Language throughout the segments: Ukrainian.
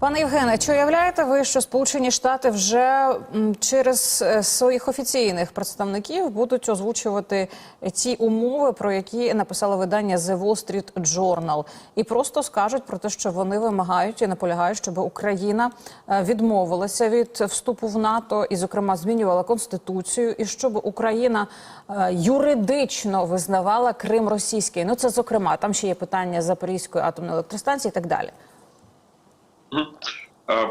Пане Євгене, чи уявляєте ви, що Сполучені Штати вже через е, своїх офіційних представників будуть озвучувати ті умови, про які написало видання The Wall Street Journal, і просто скажуть про те, що вони вимагають і наполягають, щоб Україна е, відмовилася від вступу в НАТО і, зокрема, змінювала конституцію, і щоб Україна е, юридично визнавала Крим російський. Ну це зокрема там ще є питання Запорізької атомної електростанції і так далі. Е,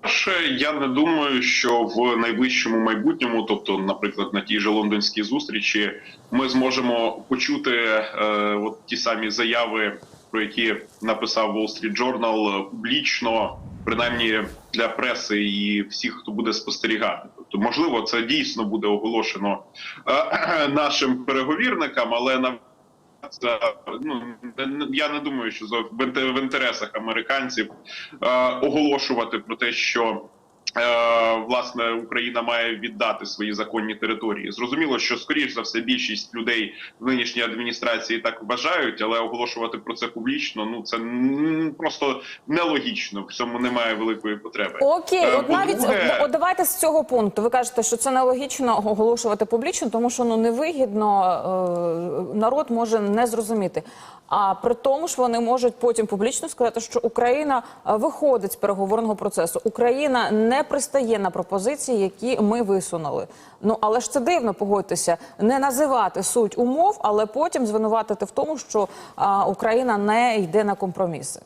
Перше, я не думаю, що в найближчому майбутньому, тобто, наприклад, на тій же лондонській зустрічі, ми зможемо почути е, от ті самі заяви, про які написав Wall Street Journal, е, публічно, принаймні для преси і всіх, хто буде спостерігати. Тобто, можливо, це дійсно буде оголошено е, нашим переговірникам, але на це ну я не думаю, що в інтересах американців е, оголошувати про те, що власне Україна має віддати свої законні території. Зрозуміло, що скоріш за все більшість людей в нинішній адміністрації так вважають, але оголошувати про це публічно ну це просто нелогічно. В цьому немає великої потреби. Окей, Е, от навіть от, от давайте з цього пункту. Ви кажете, що це нелогічно оголошувати публічно, тому що ну невигідно е, народ може не зрозуміти. А при тому ж вони можуть потім публічно сказати, що Україна е, виходить з переговорного процесу. Україна не пристає на пропозиції, які ми висунули. Ну але ж це дивно, погодьтеся, не називати суть умов, але потім звинуватити в тому, що а, Україна не йде на компроміси.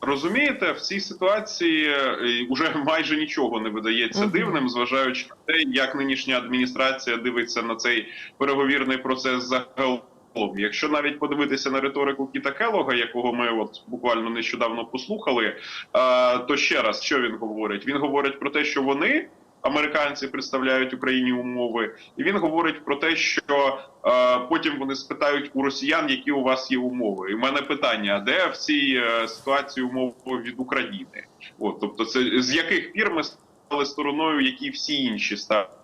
Розумієте, в цій ситуації е, уже майже нічого не видається дивним, зважаючи на те, як нинішня адміністрація дивиться на цей переговірний процес загалом. Якщо навіть подивитися на риторику Кіта Келога, якого ми от буквально нещодавно послухали, е, то ще раз що він говорить? Він говорить про те, що вони. Американці представляють Україні умови, і він говорить про те, що е, потім вони спитають у росіян, які у вас є умови. І в мене питання: де в цій е, ситуації умови від України? От тобто, це з яких пір ми стали стороною, які всі інші ставлять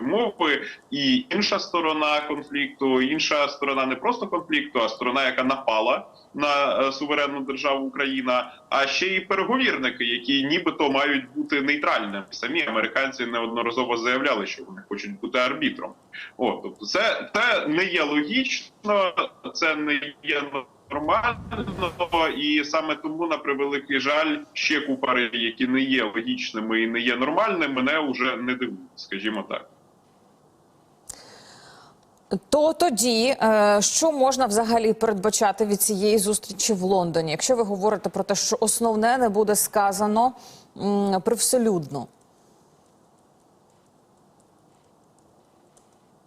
умови, і інша сторона конфлікту, інша сторона не просто конфлікту, а сторона, яка напала на е, суверенну державу Україна, а ще й переговірники, які нібито мають бути нейтральними. Самі американці неодноразово заявляли, що вони хочуть бути арбітром. От, тобто, це, це не є логічно, це не є нормально, і саме тому, на превеликий жаль, ще купа речей, які не є логічними і не є нормальними, мене вже не дивують, скажімо так. То тоді, е, що можна взагалі передбачати від цієї зустрічі в Лондоні, якщо ви говорите про те, що основне не буде сказано привселюдно?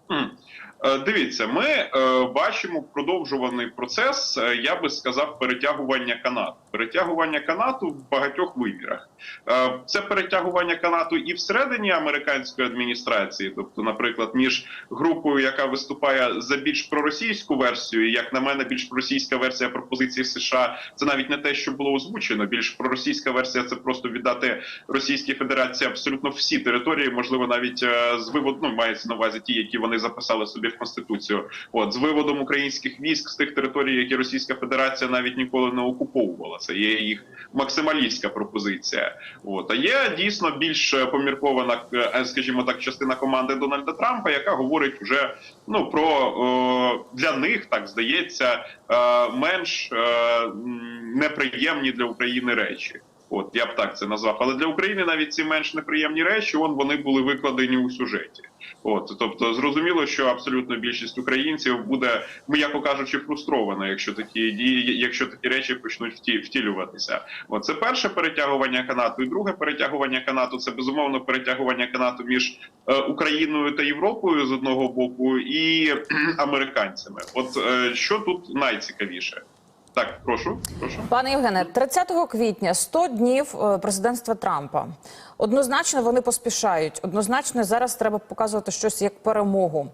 Хм. Е, Дивіться, ми е, бачимо продовжуваний процес, е, я би сказав, перетягування канату. Перетягування канату в багатьох вимірах. Е, це перетягування канату і всередині американської адміністрації, тобто, наприклад, між групою, яка виступає за більш проросійську версію, як на мене, більш проросійська версія пропозиції США, це навіть не те, що було озвучено. Більш проросійська версія це просто віддати Російській Федерації абсолютно всі території, можливо, навіть е, з виводу ну, мається на увазі ті, які вони записали собі в конституцію. От з виводом українських військ з тих територій, які Російська Федерація навіть ніколи не окуповувала. Це є їх максималістська пропозиція. От а є дійсно більш е, поміркована, е, скажімо так, частина команди Дональда Трампа, яка говорить вже ну про е, для них так здається е, менш е, неприємні для України речі. От я б так це назвав. Але для України навіть ці менш неприємні речі, он вони були викладені у сюжеті. От тобто, зрозуміло, що абсолютно більшість українців буде, м'яко кажучи, фрустрована, якщо такі дії, якщо такі речі почнуть вті, втілюватися. От це перше перетягування канату, і друге перетягування канату це безумовно перетягування канату між е, Україною та Європою з одного боку і кхм, американцями. От е, що тут найцікавіше? Так, прошу, прошу. Пане Євгене, 30 квітня 100 днів е, президентства Трампа. Однозначно вони поспішають. Однозначно зараз треба показувати щось як перемогу.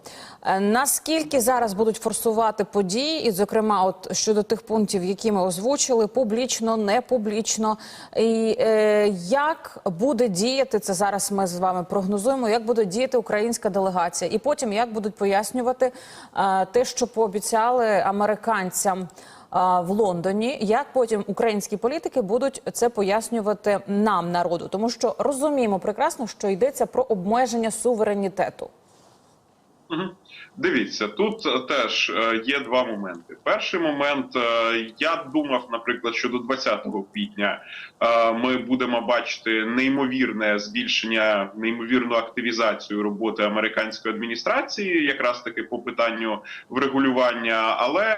Е, Наскільки зараз будуть форсувати події, і зокрема, от щодо тих пунктів, які ми озвучили, публічно, не публічно, і е, як буде діяти це зараз? Ми з вами прогнозуємо, як буде діяти українська делегація, і потім як будуть пояснювати е, те, що пообіцяли американцям. В Лондоні. Як потім українські політики будуть це пояснювати нам, народу, тому що розуміємо прекрасно, що йдеться про обмеження суверенітету. Дивіться, тут е, теж е, є два моменти. Перший момент, е, я думав, наприклад, що до 20 квітня ми будемо бачити неймовірне збільшення, неймовірну активізацію роботи американської адміністрації, якраз таки по питанню врегулювання, але.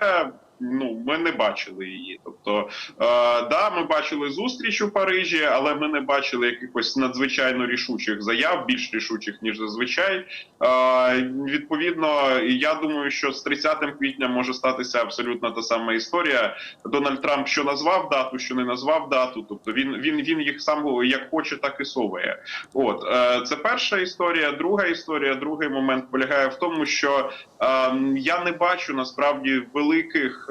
Ну, ми не бачили її. Тобто, е, да, ми бачили зустріч у Парижі, але ми не бачили якихось надзвичайно рішучих заяв, більш рішучих ніж зазвичай. Е, Відповідно, я думаю, що з 30 квітня може статися абсолютно та сама історія. Дональд Трамп що назвав дату, що не назвав дату. Тобто він він він їх сам як хоче, так і соває. От е, це перша історія. Друга історія, другий момент полягає в тому, що е, я не бачу насправді великих.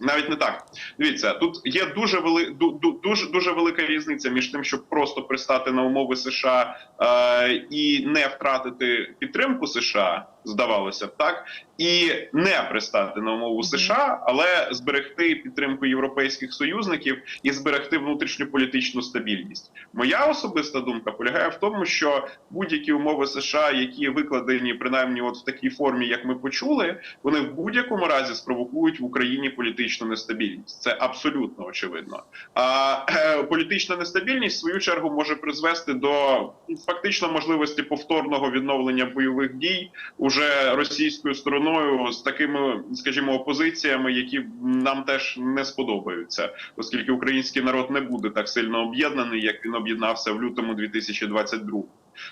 навіть не так. Дивіться, тут є дуже вели ду- ду- дуже дуже велика різниця між тим, щоб просто пристати на умови США е, і не втратити підтримку США, здавалося б, так і не пристати на умову США, але зберегти підтримку європейських союзників і зберегти внутрішньополітичну стабільність. Моя особиста думка полягає в тому, що будь-які умови США, які викладені принаймні от в такій формі, як ми почули, вони в будь-якому разі спровокують в Україні політичну нестабільність. Це абсолютно очевидно. А е, політична нестабільність в свою чергу може призвести до фактично можливості повторного відновлення бойових дій уже російською стороною з такими, скажімо, опозиціями, які нам теж не сподобаються, оскільки український народ не буде так сильно об'єднаний, як він об'єднався в лютому 2022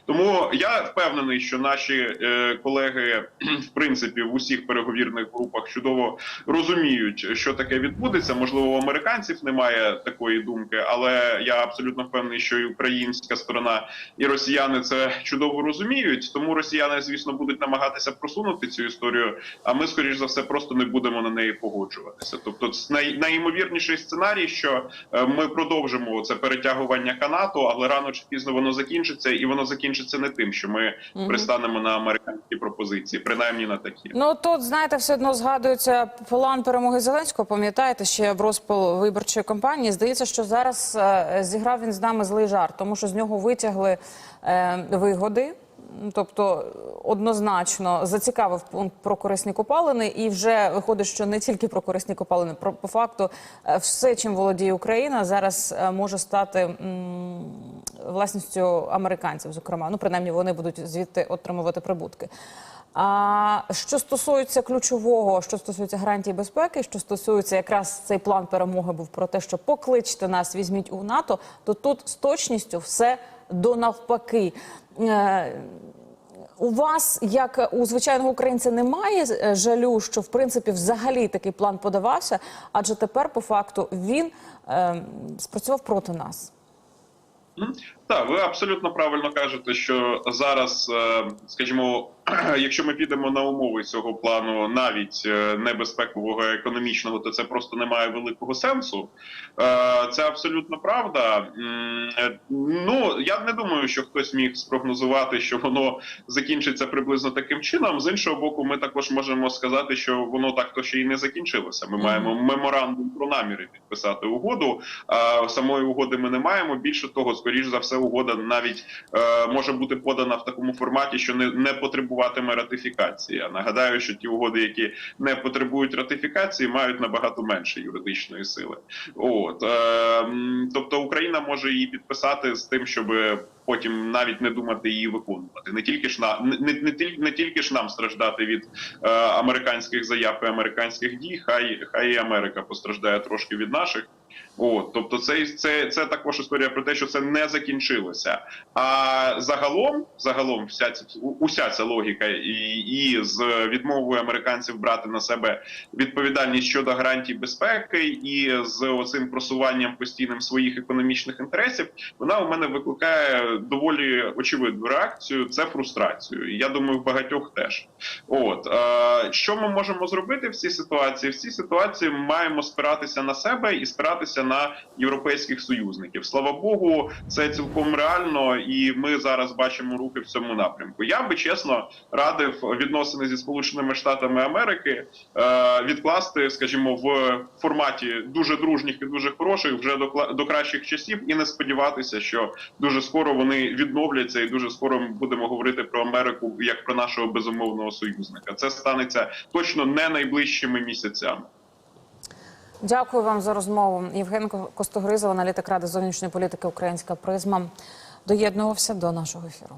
тому я впевнений, що наші е, колеги, в принципі, в усіх переговірних групах чудово розуміють, що таке відбудеться. Можливо, у американців немає такої думки, але я абсолютно впевнений, що і українська сторона, і росіяни це чудово розуміють. Тому росіяни, звісно, будуть намагатися просунути цю історію. А ми, скоріш за все, просто не будемо на неї погоджуватися. Тобто, най, найімовірніший сценарій, що е, ми продовжимо це перетягування канату, але рано чи пізно воно закінчиться, і воно закінчиться не тим, що ми Мгм. пристанемо на американські пропозиції, принаймні на такі. Ну тут знаєте, все одно згадується план перемоги Зеленського. Пам'ятаєте, ще в розпал виборчої кампанії. Здається, що зараз е, зіграв він з нами злий жарт, тому що з нього витягли е, вигоди. Тобто однозначно зацікавив пункт про корисні копалини, і вже виходить, що не тільки про корисні копалини, про по факту е, все, чим володіє Україна, зараз е, може стати м, власністю американців. Зокрема, ну принаймні вони будуть звідти отримувати прибутки. А що стосується ключового, що стосується гарантій безпеки, що стосується якраз цей план перемоги був про те, що покличте нас, візьміть у НАТО, то тут з точністю все до навпаки. Е, у вас, як у звичайного українця, немає е, жалю, що в принципі взагалі такий план подавався, адже тепер по факту він е, спрацював проти нас. Так, ви абсолютно правильно кажете, що зараз, е, скажімо, якщо ми підемо на умови цього плану, навіть е, не безпекового а економічного, то це просто не має великого сенсу. Е, Це абсолютно правда. Ну я не думаю, що хтось міг спрогнозувати, що воно закінчиться приблизно таким чином. З іншого боку, ми також можемо сказати, що воно так то ще й не закінчилося. Ми маємо меморандум про наміри підписати угоду. А самої угоди ми не маємо. Більше того, скоріш за все, угода навіть е, може бути подана в такому форматі, що не, не потребуватиме ратифікації. Нагадаю, що ті угоди, які не потребують ратифікації, мають набагато менше юридичної сили. От е, тобто Україна може її підписати з тим, щоб потім навіть не думати її виконувати. Не тільки ж на не, не, не тільки ж нам страждати від е, американських заяв і американських дій, хай хай і Америка постраждає трошки від наших. От, тобто, це, це, це також історія про те, що це не закінчилося. А загалом, загалом, вся ця уся ця логіка, і, і з відмовою американців брати на себе відповідальність щодо гарантій безпеки, і з оцим просуванням постійним своїх економічних інтересів, вона у мене викликає доволі очевидну реакцію: це фрустрацію. Я думаю, в багатьох теж. От е, що ми можемо зробити в цій ситуації? В цій ситуації ми маємо спиратися на себе і спиратися на європейських союзників. Слава Богу, це цілком реально, і ми зараз бачимо рухи в цьому напрямку. Я би чесно радив відносини зі сполученими штатами Америки е, відкласти, скажімо, в форматі дуже дружніх і дуже хороших вже до до кращих часів, і не сподіватися, що дуже скоро вони відновляться, і дуже скоро ми будемо говорити про Америку як про нашого безумовного союзника. Це станеться точно не найближчими місяцями. Дякую вам за розмову. Євген Костогризов, аналітик ради зовнішньої політики Українська призма, доєднувався до нашого ефіру.